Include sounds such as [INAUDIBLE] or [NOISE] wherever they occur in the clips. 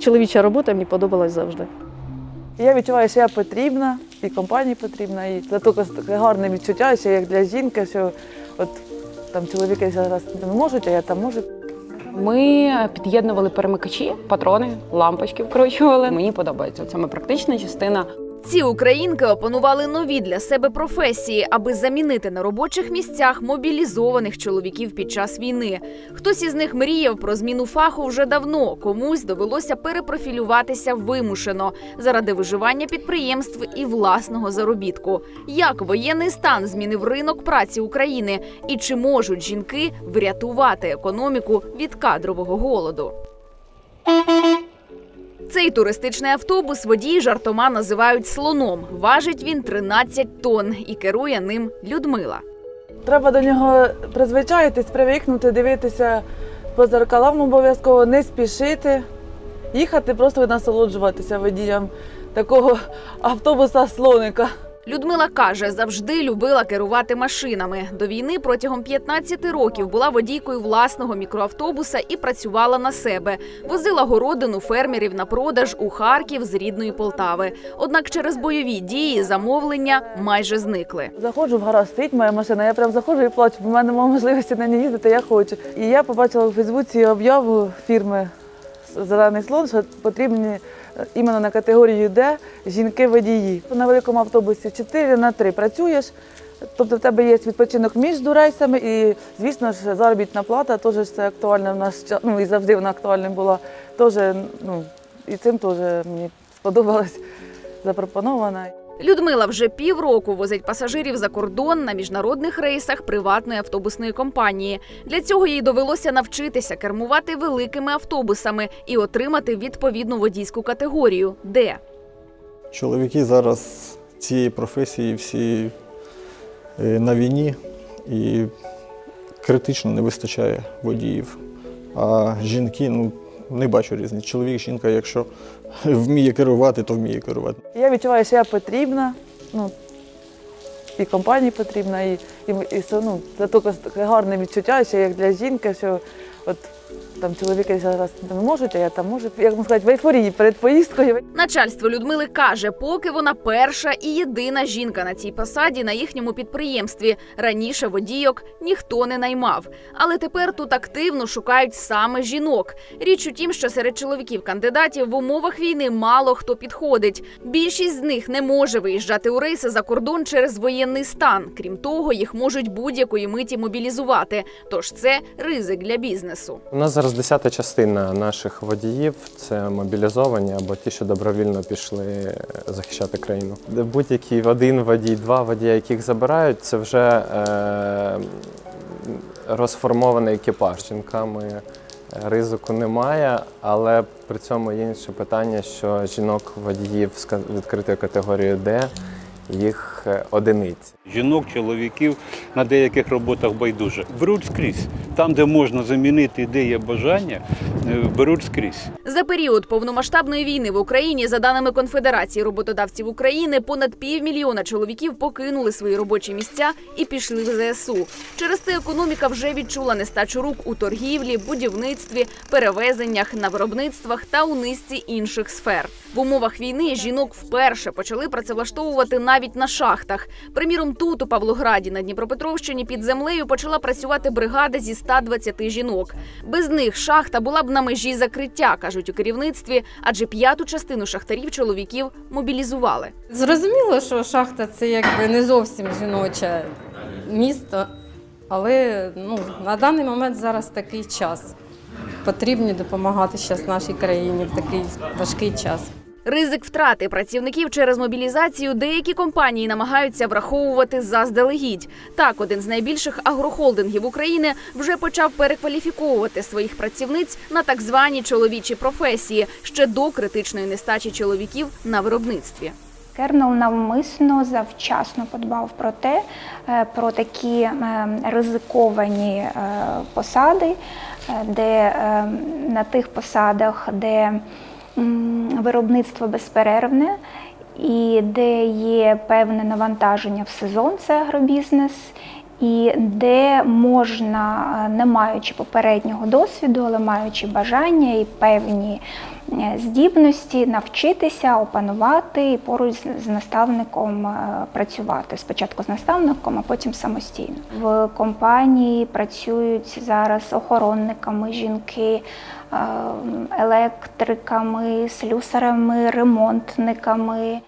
Чоловіча робота мені подобалась завжди. Я відчуваю, що я потрібна, і компанії потрібна, і це тільки таке гарне відчуття, що як для жінки, що от там чоловіки зараз не можуть, а я там можу. Ми під'єднували перемикачі, патрони, лампочки вкручували. Мені подобається саме практична частина. Ці українки опанували нові для себе професії, аби замінити на робочих місцях мобілізованих чоловіків під час війни. Хтось із них мріяв про зміну фаху вже давно. Комусь довелося перепрофілюватися вимушено заради виживання підприємств і власного заробітку. Як воєнний стан змінив ринок праці України, і чи можуть жінки врятувати економіку від кадрового голоду? Цей туристичний автобус водії жартома називають слоном. Важить він 13 тонн і керує ним Людмила. Треба до нього призвичаїтись, привикнути, дивитися по зеркалам обов'язково, не спішити, їхати, просто насолоджуватися водієм такого автобуса слоника. Людмила каже, завжди любила керувати машинами. До війни протягом 15 років була водійкою власного мікроавтобуса і працювала на себе. Возила городину фермерів на продаж у Харків з рідної Полтави. Однак через бойові дії замовлення майже зникли. Заходжу в гараж, стоїть моя машина, я прям заходжу і плачу, бо в мене немає можливості на ній їздити, я хочу. І я побачила у Фейсбуці об'яву фірми Зелений слон, що потрібні іменно на категорію Д жінки-водії. На великому автобусі 4 на 3 працюєш, тобто в тебе є відпочинок між рейсами і, звісно ж, заробітна плата теж це актуальна в наш час, ну і завжди вона актуальна була. Теж, ну, і цим теж мені сподобалось запропонована. Людмила вже півроку возить пасажирів за кордон на міжнародних рейсах приватної автобусної компанії. Для цього їй довелося навчитися кермувати великими автобусами і отримати відповідну водійську категорію Д. Чоловіки зараз цієї професії всі е, на війні і критично не вистачає водіїв. А жінки, ну, не бачу різниці. Чоловік, жінка, якщо [LAUGHS] вміє керувати, то вміє керувати. Я відчуваю, що я потрібна, ну, і компанії потрібна, і, і, і ну, це таке гарне відчуття, що як для жінки, що от там чоловіки зараз не можуть, а я там можу, як можна сказати, в ейфорії перед поїздкою. Начальство Людмили каже, поки вона перша і єдина жінка на цій посаді на їхньому підприємстві. Раніше водійок ніхто не наймав. Але тепер тут активно шукають саме жінок. Річ у тім, що серед чоловіків-кандидатів в умовах війни мало хто підходить. Більшість з них не може виїжджати у рейси за кордон через воєнний стан. Крім того, їх можуть будь-якої миті мобілізувати. Тож це ризик для бізнесу. У нас зараз десята частина наших водіїв це мобілізовані або ті, що добровільно пішли захищати країну. Будь-який один водій, два водія, яких забирають, це вже е, розформований екіпаж. Жінками е, ризику немає, але при цьому є інше питання, що жінок водіїв з відкритої категорії Д їх одиниць одиниці. Жінок, чоловіків на деяких роботах байдуже. Беруть скрізь. Там, де можна замінити, де є бажання, е, беруть скрізь. За період повномасштабної війни в Україні, за даними Конфедерації роботодавців України, понад півмільйона чоловіків покинули свої робочі місця і пішли в ЗСУ. Через це економіка вже відчула нестачу рук у торгівлі, будівництві, перевезеннях на виробництвах та у низці інших сфер. В умовах війни жінок вперше почали працевлаштовувати навіть на шахтах. Приміром, тут у Павлограді на Дніпропетровщині під землею почала працювати бригада зі 120 жінок. Без них шахта була б на межі закриття, кажуть у керівництві, адже п'яту частину шахтарів чоловіків мобілізували. Зрозуміло, що шахта це якби не зовсім жіноче місто, але ну, на даний момент зараз такий час. Потрібно допомагати зараз нашій країні в такий важкий час. Ризик втрати працівників через мобілізацію деякі компанії намагаються враховувати заздалегідь. Так, один з найбільших агрохолдингів України вже почав перекваліфіковувати своїх працівниць на так звані чоловічі професії ще до критичної нестачі чоловіків на виробництві. Кернел навмисно завчасно подбав про те, е, про такі е, ризиковані е, посади, де на тих посадах, де виробництво безперервне і де є певне навантаження в сезон, це агробізнес. І де можна, е, не маючи попереднього досвіду, але маючи бажання і певні е, здібності, навчитися, опанувати і поруч з- наставником е, працювати. Спочатку з наставником, а потім самостійно. В компанії працюють зараз охоронниками жінки, електриками, слюсарами, ремонтниками.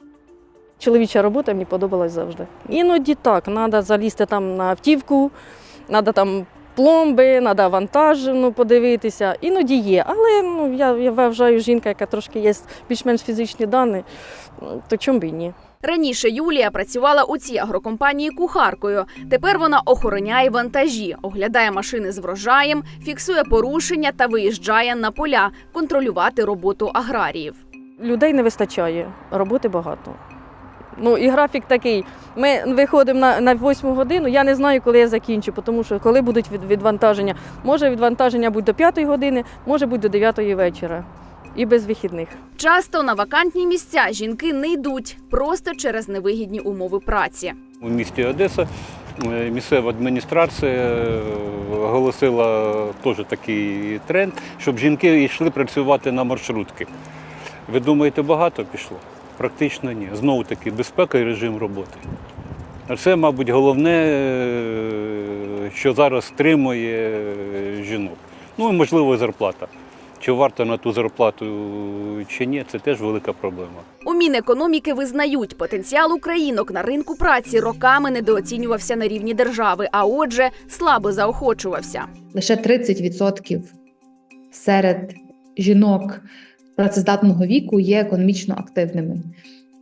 Чоловіча робота мені подобалась завжди. Іноді так, треба залізти там на автівку, треба там пломби, треба вантаж ну, подивитися. Іноді є. Але ну, я, я вважаю, жінка, яка трошки є більш-менш фізичні дані, то чому б і ні. Раніше Юлія працювала у цій агрокомпанії кухаркою. Тепер вона охороняє вантажі, оглядає машини з врожаєм, фіксує порушення та виїжджає на поля контролювати роботу аграріїв. Людей не вистачає, роботи багато. Ну і графік такий. Ми виходимо на, на 8 годину. Я не знаю, коли я закінчу, тому що коли будуть від, відвантаження. Може відвантаження бути до 5 години, може бути до 9 вечора. І без вихідних. Часто на вакантні місця жінки не йдуть просто через невигідні умови праці. У місті Одеса е, місцева адміністрація е, оголосила теж такий тренд, щоб жінки йшли працювати на маршрутки. Ви думаєте, багато пішло? Практично ні. Знову таки безпека і режим роботи. А Це, мабуть, головне, е, що зараз стримує е, жінок. Ну і можливо зарплата. Чи варто на ту зарплату чи ні, це теж велика проблема. У Мінекономіки визнають, потенціал українок на ринку праці роками недооцінювався на рівні держави, а отже, слабо заохочувався. лише 30% серед жінок працездатного віку є економічно активними.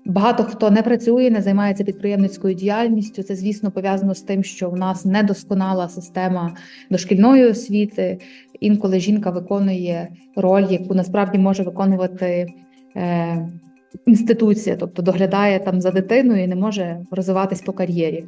Багато хто не працює, не займається підприємницькою діяльністю. Це, звісно, пов'язано з тим, що в нас недосконала система дошкільної освіти. Інколи жінка виконує роль, яку насправді може виконувати е, інституція, тобто доглядає там за дитиною і не може розвиватись по кар'єрі.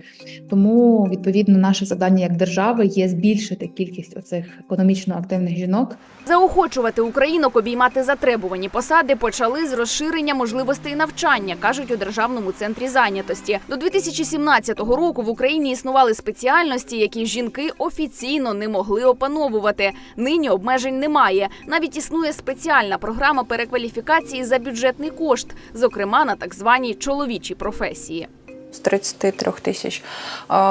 Тому відповідно наше завдання як держави є збільшити кількість оцих економічно активних жінок. Заохочувати українок обіймати затребувані посади почали з розширення можливостей навчання, кажуть у державному центрі зайнятості. До 2017 року в Україні існували спеціальності, які жінки офіційно не могли опановувати. Нині обмежень немає. Навіть існує спеціальна програма перекваліфікації за бюджетний кошт, зокрема на так званій чоловічій професії. з 33 тисяч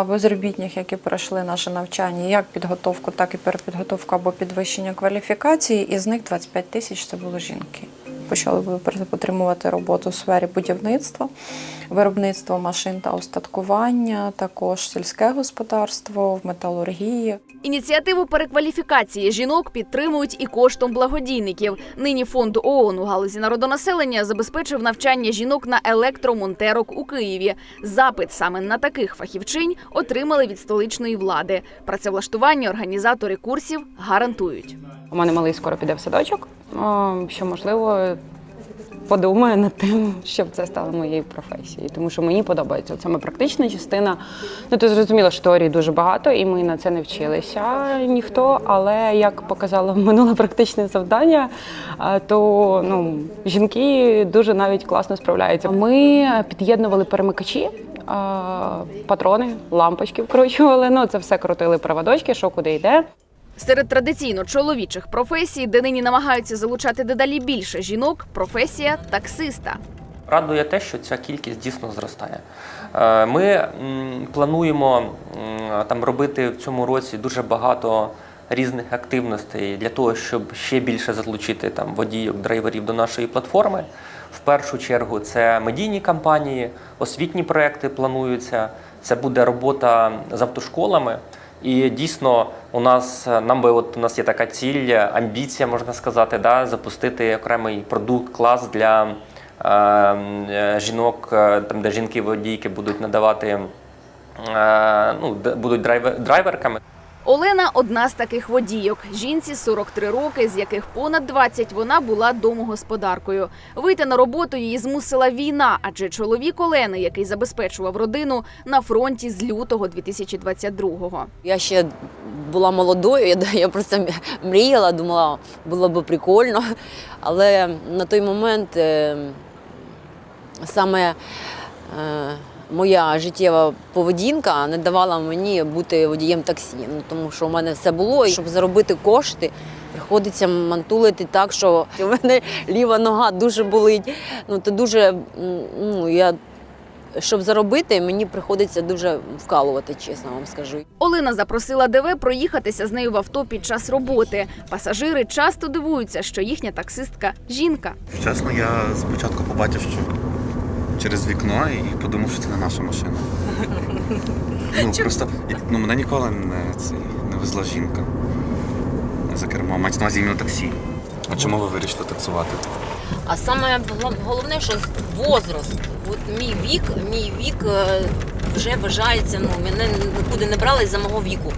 безробітних, які пройшли наше навчання, як підготовку, так і перепідготовку або підвищення кваліфікації. Із них 25 тисяч це були жінки. Почали отримувати роботу у сфері будівництва, виробництва машин та устаткування, також сільське господарство, в металургії. Ініціативу перекваліфікації жінок підтримують і коштом благодійників. Нині фонд ООН у галузі народонаселення забезпечив навчання жінок на електромонтерок у Києві. Запит саме на таких фахівчинь отримали від столичної влади. Працевлаштування організатори курсів гарантують. У мене малий скоро піде в садочок, що можливо подумаю над тим, щоб це стало моєю професією, тому що мені подобається саме практична частина. Ну ти зрозуміло, що теорії дуже багато, і ми на це не вчилися ніхто. Але як показало минуле практичне завдання, то ну жінки дуже навіть класно справляються. Ми під'єднували перемикачі. Патрони, лампочки вкручували. Ну це все крутили проводочки, що куди йде. Серед традиційно чоловічих професій, де нині намагаються залучати дедалі більше жінок, професія таксиста. Радує те, що ця кількість дійсно зростає. Е, Ми плануємо там робити в цьому році дуже багато різних активностей для того, щоб ще більше залучити там водійок, драйверів до нашої платформи. В першу чергу це медійні кампанії, освітні проекти плануються. Це буде робота з автошколами. І дійсно, у нас нам би от у нас є така ціль, амбіція, можна сказати, да, запустити окремий продукт, клас для е, е, жінок, е, там де жінки водійки будуть надавати, е, ну будуть драйвер, драйверками. Олена одна з таких водійок. Жінці 43 роки, з яких понад 20 вона була домогосподаркою. Вийти на роботу її змусила війна, адже чоловік Олени, який забезпечував родину, на фронті з лютого 2022-го. Я ще була молодою, я, просто мріяла, думала, було б прикольно. Але на той момент е, саме е, моя життєва поведінка не давала мені бути водієм таксі. Ну тому що у мене все було, і щоб заробити кошти, приходиться мантулити так, що у мене ліва нога дуже болить. Ну то дуже ну я. Щоб заробити, мені приходиться дуже вкалувати, чесно вам скажу. Олена запросила ДВ проїхатися з нею в авто під час роботи. Пасажири часто дивуються, що їхня таксистка жінка. Чесно, я спочатку побачив, що через вікно і подумав, що це не наша машина. Ну просто ну, мене ніколи не, це, не везла жінка за кермом. Мається на увазі іменно таксі. А чому ви вирішили таксувати? А саме головне, що возраст. От мій вік, мій вік е, вже вважається, ну, мене нікуди не брали за мого віку.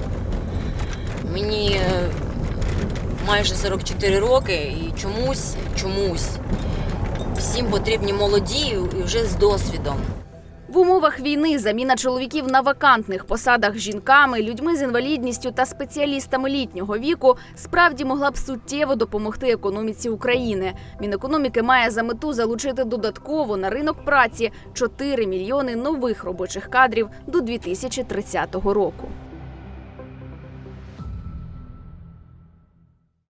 Мені е, майже 44 роки і чомусь, чомусь всім потрібні молоді і вже з досвідом. В умовах війни заміна чоловіків на вакантних посадах жінками, людьми з інвалідністю та спеціалістами літнього віку справді могла б суттєво допомогти економіці України. Мінекономіки має за мету залучити додатково на ринок праці 4 мільйони нових робочих кадрів до 2030 року.